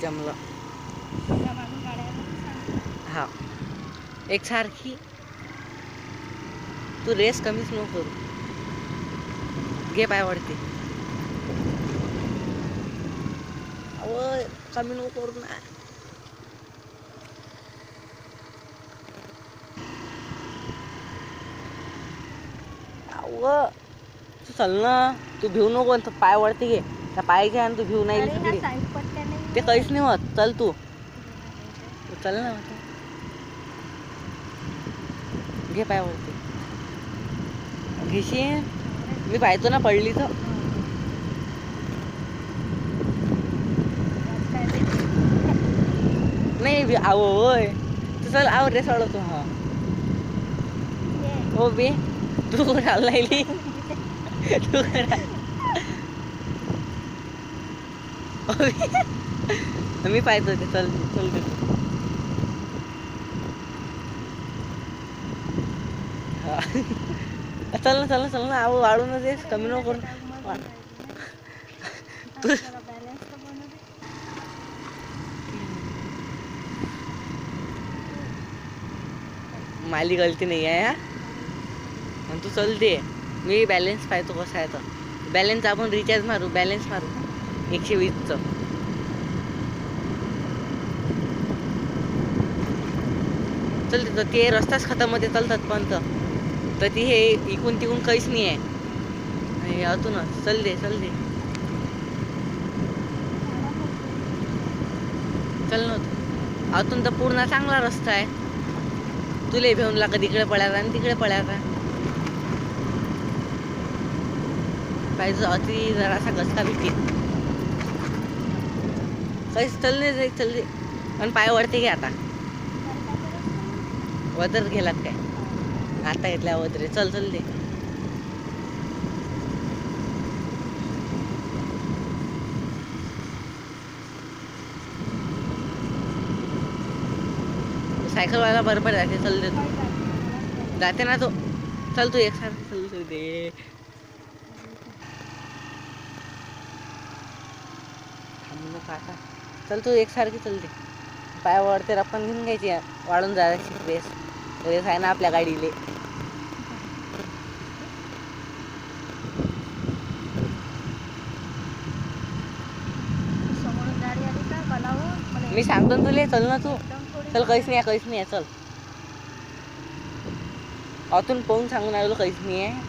जमलं. हा. एकसारखी तू रेस कमीच नको करू. घे पाय वाढते. अव कमी नको करू ना. अव तू चल ना. तू भिवू नको पाय वळते घे. त्या पाय घे आणि तू भिवू नाही ते काहीच नाही होत चल तू। चल ना। घे पाय वळते घेशी मी पाहतो ना पडली तर. नाही आव होय. तू चल आव रे सोडवतो हा. हो बे. तू राहिली तू करा मी पाहतो ते चल चल चल ना चल ना चल ना आव वाढून देस कमी नको करून तू- माली गलती नाही आहे हा? आणि तू चलते मी बॅलेन्स पाहतो कसा आहे तर बॅलेन्स आपण रिचार्ज मारू बॅलेन्स मारू. एकशे वीसचं. चलते तर ते रस्ताच खतामध्ये चालतात पण तर. ती हे इकून तिकून काहीच नाही आहे. आणि अजूनच चल दे चल दे. चल ना तू. आतून तर पूर्ण चांगला रस्ता आहे. तुले भेऊन लागत इकडे पळायला आणि तिकडे पळायला. पाहिजे अति जरासा गचका भीती. काहीच चल नाही जाई चल दे. पण पाय वरती घे आता. वदर गेलात काय? आता घेतल्या वदरे. चल चल दे. सायकलवाला बरोबर जाते. चल दे. तू. जाते ना तो. चल तू एक साथ. चल तू दे. आता चल तू एकसारखी चल दे. पायावरती आपण घेऊन घ्यायची यार. वाढून जायची रेस रेस आहे ना आपल्या गाडीले. मी सांगतो ना तुले चल ना तू. चल काहीच नाही काहीच नाही आहे चल. आतून पाहून सांगून आलो काहीच नाही आहे.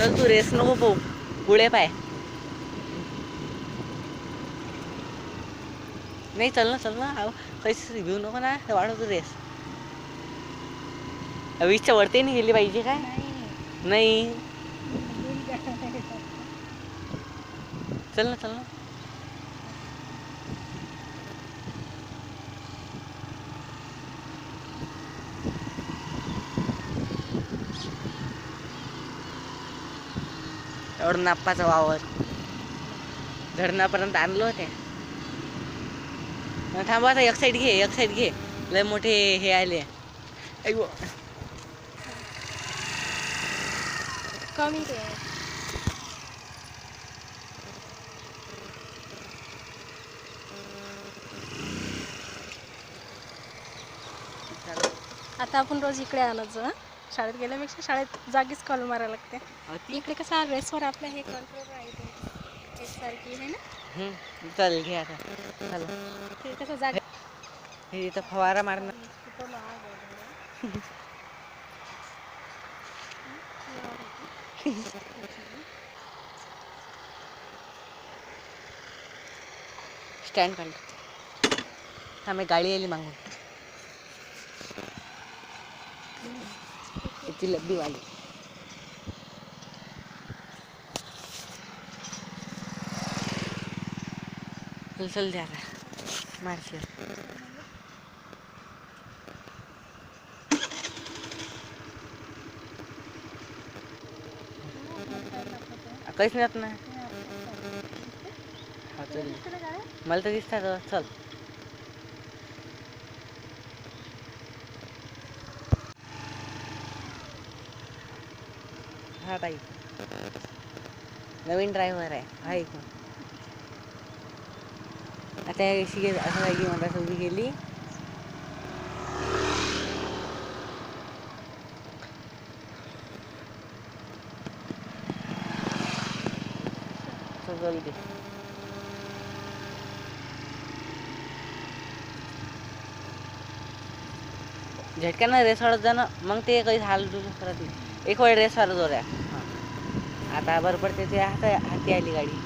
चल तू रेस नको पाहू. पुढे पाय. नाही चल ना चल ना. काहीच घेऊ नको ना. वाढवतो रेस वीसच्या वरती नाही गेली पाहिजे काय? नाही. चल ना चल ना. नाप्पाचा वावर. धरणापर्यंत आणलं होते. थांबा आता एक साईड घे एक साईड घे. लय मोठे हे आले. अय्यो. कमी ते आता आपण रोज इकडे हं? शाळेत गेल्यापेक्षा शाळेत जागीच कॉल मारायला लागते? इकडे कसं रेसवर आपल्या हे कंट्रोल राहते. आहे ना? चल घे आता. चला. ते कसं जाग हे इथं फवारा मारणार. स्टँड काढ आम्ही गाडी आली मागून. ती लब्बीवाली चल चल द्या आता. मारशील काहीच नाही. ना हा चल. मला तर दिसतात चल. हा ताई. नवीन ड्रायव्हर आहे. हा एक आता अशी गे- असं काय की मला उभी गेली चल झटक्यानं रेस जाणं मग ते काही हाल डुल करत नाही. एक वेळ रेस वाढत जोर आहे आता बरोबर ते ते हात हाती आली गाडी.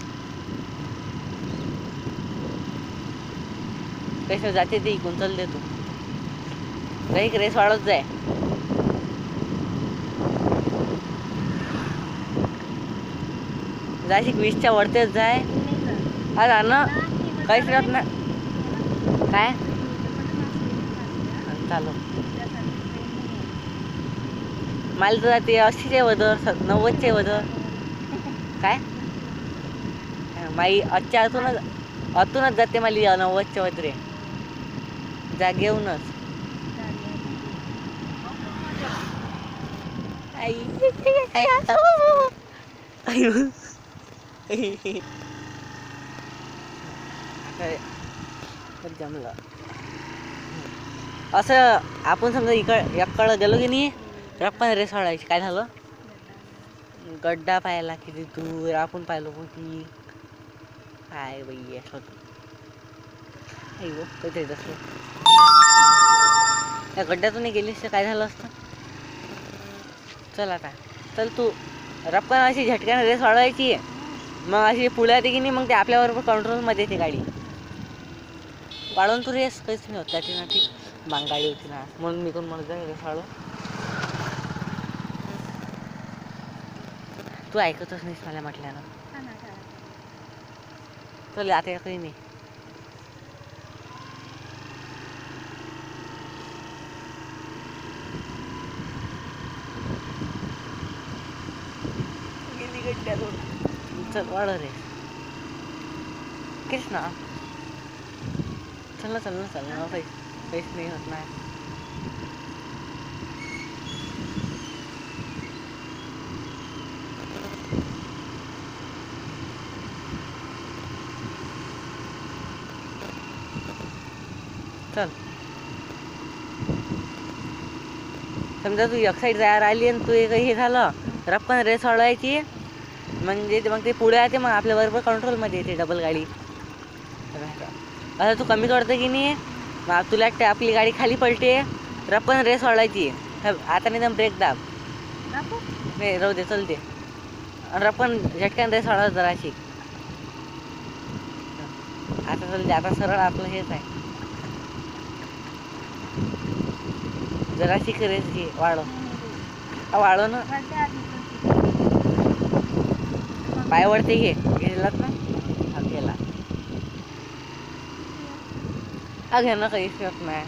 कसं जाते ते इकून चल देतो तू. रेस वाढत जाय. जायची वीसच्या वरतेच जाय. अरे ना. काहीच राहत ना काय? चालू. मला तर जाते अस्सीचे वदर स नव्वदचे वदर काय? माई आजच्या आतूनच आतूनच जाते मला नव्वदच्या वदरे जागेऊनच आई आई. काय जमलं. असं आपण समजा इकड याकडं गेलो की नाही रप्पा आपण रेस वाढायची काय झालं? गड्डा पाहायला किती दूर. आपण पाहिलो की काय बाई असं होतं. आई असलं त्या गड्ड्यातून गेलीस तर काय झालं असतं? चल आता. चल तू रप्पा अशी झटक्यानं रेस वाढवायची. मग अशी पुढे येते की नाही मग ते आपल्याबरोबर कंट्रोलमध्ये येते गाडी. वाढवून तू रेस. काहीच नाही होत. त्याची ना ती मांग गाडी होती ना. म्हणून मी कोण म्हणत रेस वाढव. तू ऐकतच नाहीस मला म्हटल्यानं चल आता काही नाही गेली गड्ड्यातून चल वाढ रे किस ना चल ना चल ना चल ना काहीच काहीच नाही होत नाही चल. समजा तू एक साईड जायला आली आणि तू एक हे झालं रपकन रेस वाढवायची म्हणजे ते मग ते पुढे येते मग आपल्या बरोबर कंट्रोलमध्ये येते डबल गाडी. आता तू कमी करतो की नाही मग तुला वाटते आपली गाडी खाली पलटे रपकन रेस वाढवायची आता नाही ब्रेक दाब. नाही राहू दे चलते आणि रपकन झटक्यान रेस वाढवत जराशी. आता चलते आता सरळ आपलं हेच आहे. जराशी रेस घे वाढव. वाढव ना. पाय वरती घे. गेलात ना? हा गेला. हा घे ना काहीच होत नाही.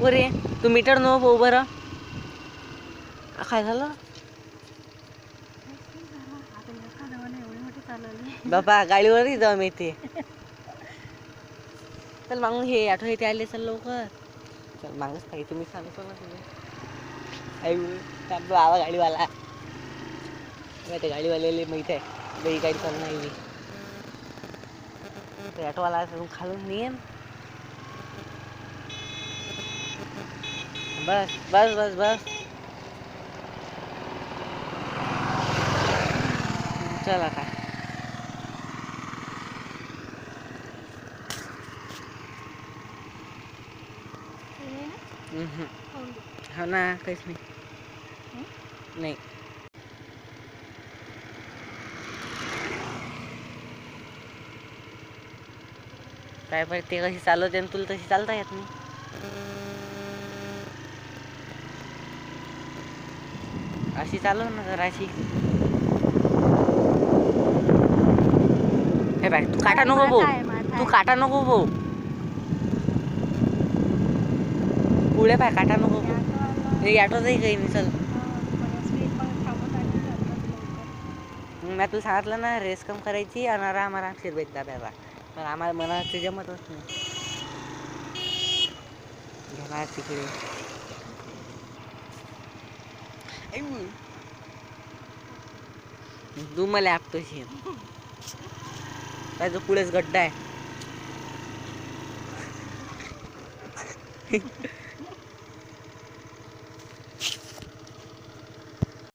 अरे तू मीटर नो बरं काय झालं? बाबा गाडीवरही जाऊ मी ते चल मागून हे आठवण येते आले चल लवकर. चल मागच पाहिजे तुम्ही सांगतो ना तुम्ही आई आवा गाडीवाला. माहिती गाडीवाल्याला माहीत आहे बाई गाडी चालू नाही ते ऑटोवाला खालून नेन बस बस बस बस. चला काय हो ना काहीच नाही. नाही. काय पण ते कशी चालवते आणि तुला तशी चालता येत नाही. अशी चालव ना जरा अशी. हे बाय तू काटा नको भाऊ तू काटा नको भाऊ पुढे पाय काटा नको हे ऑटो काही मी चल. मी तुला सांगितलं ना रेस कम करायची आणि आराम आराम शिरवेत दाब्याला पण आम्हाला मला ते जमतच नाही. घेणार तिकडे. तू मला आपतोशी शेण पुढेच गड्डा आहे.